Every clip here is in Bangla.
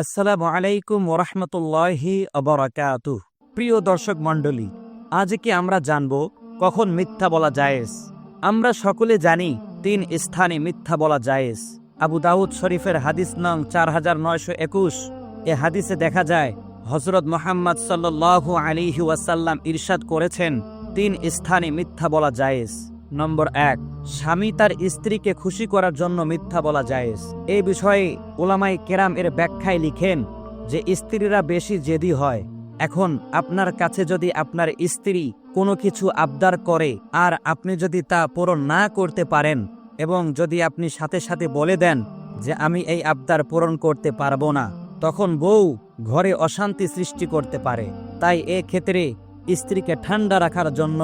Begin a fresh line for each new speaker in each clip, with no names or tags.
আসসালামু আলাইকুম ওরহমতুল্লাহি অবরাকাতু প্রিয় দর্শক মণ্ডলী আজকে আমরা জানব কখন মিথ্যা বলা জায়েজ? আমরা সকলে জানি তিন স্থানে মিথ্যা বলা জায়েজ। আবু দাউদ শরীফের হাদিস নং চার হাজার নয়শো একুশ। এ হাদিসে দেখা যায় হজরত মোহাম্মদ সাল্লাহ আলিহি ওয়াসাল্লাম ইরশাদ করেছেন, তিন স্থানে মিথ্যা বলা জায়েজ। নম্বর এক, স্বামী তার স্ত্রীকে খুশি করার জন্য মিথ্যা বলা জায়েজ। এই বিষয়ে ওলামাই কেরাম এর ব্যাখ্যায় লিখেন যে, স্ত্রীরা বেশি জেদি হয়। এখন আপনার কাছে যদি আপনার স্ত্রী কোনো কিছু আবদার করে আর আপনি যদি তা পূরণ না করতে পারেন এবং যদি আপনি সাথে সাথে বলে দেন যে, আমি এই আবদার পূরণ করতে পারব না, তখন বউ ঘরে অশান্তি সৃষ্টি করতে পারে। তাই এ ক্ষেত্রে স্ত্রীকে ঠান্ডা রাখার জন্য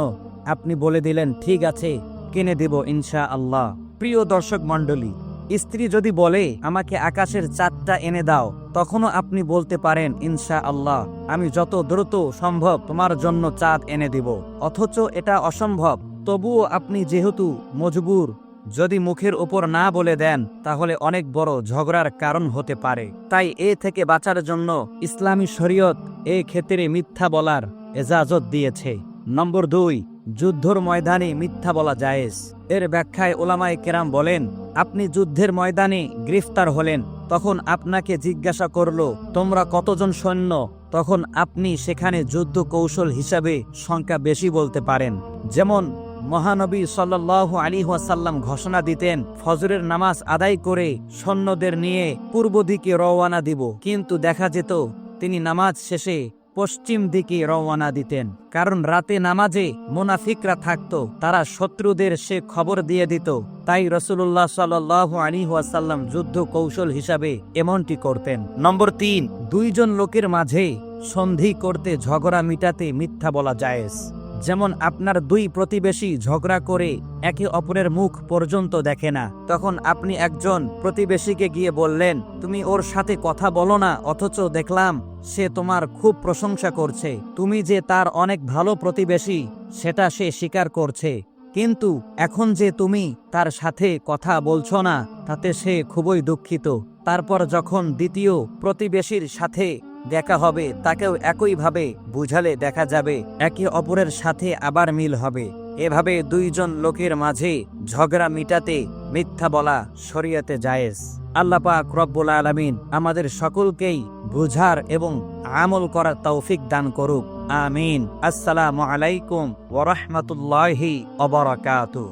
আপনি বলে দিলেন, ঠিক আছে, কিনে দেব ইনশা আল্লাহ প্রিয় দর্শক মণ্ডলী, স্ত্রী যদি বলে, আমাকে আকাশের চাঁদটা এনে দাও, তখনও আপনি বলতে পারেন ইনশা আল্লাহ আমি যত দ্রুত সম্ভব তোমার জন্য চাঁদ এনে দিব। অথচ এটা অসম্ভব। তবুও আপনি যেহেতু মজবুর, যদি মুখের ওপর না বলে দেন, তাহলে অনেক বড় ঝগড়ার কারণ হতে পারে। তাই এ থেকে বাঁচার জন্য ইসলামী শরীয়ত এ ক্ষেত্রে মিথ্যা বলার এজাজত দিয়েছে। নম্বর দুই যুদ্ধর ময়দানে মিথ্যা বলা জায়েজ। এর ব্যাখ্যায় ওলামায় কেরাম বলেন, আপনি যুদ্ধের ময়দানে গ্রেফতার হলেন, তখন আপনাকে জিজ্ঞাসা করল, তোমরা কতজন সৈন্য? তখন আপনি সেখানে যুদ্ধ কৌশল হিসাবে সংখ্যা বেশি বলতে পারেন। যেমন, মহানবী সাল্লাহ আলী ওয়াসাল্লাম ঘোষণা দিতেন, ফজরের নামাজ আদায় করে সৈন্যদের নিয়ে পূর্ব দিকে রওয়ানা দিব। কিন্তু দেখা যেত, তিনি নামাজ শেষে পশ্চিম দিকে রওয়ানা দিতেন, কারণ রাতে নামাজে মোনাফিকরা থাকত, তারা শত্রুদের সে খবর দিয়ে দিত। তাই রসুল্লাহ সাল্লাহ আলী ওয়াসাল্লাম যুদ্ধ কৌশল হিসাবে এমনটি করতেন। নম্বর তিন, দুইজন লোকের মাঝে সন্ধি করতে ঝগড়া মিটাতে মিথ্যা বলা জায়েজ। যেমন আপনার দুই প্রতিবেশী ঝগড়া করে একে অপরের মুখ পর্যন্ত দেখে না, তখন আপনি একজন প্রতিবেশীকে গিয়ে বললেন, তুমি ওর সাথে কথা বলো না, অথচ দেখলাম সে তোমার খুব প্রশংসা করছে। তুমি যে তার অনেক ভালো প্রতিবেশী, সেটা সে স্বীকার করছে। কিন্তু এখন যে তুমি তার সাথে কথা বলছো না, তাতে সে খুবই দুঃখিত। তারপর যখন দ্বিতীয় প্রতিবেশীর সাথে দেখা হবে, তাকেও একইভাবে বুঝালে দেখা যাবে, একে অপরের সাথে আবার মিল হবে। এভাবে দুইজন লোকের মাঝে ঝগড়া মিটাতে মিথ্যা বলা শরীয়তে জায়েজ। আল্লাহ পাক রব্বুল আলামিন আমাদের সকলকেই বুঝার এবং আমল করার তৌফিক দান করুক। আমিন। আসসালামু আলাইকুম ওরহমতুল্লাহি অবরাকাতু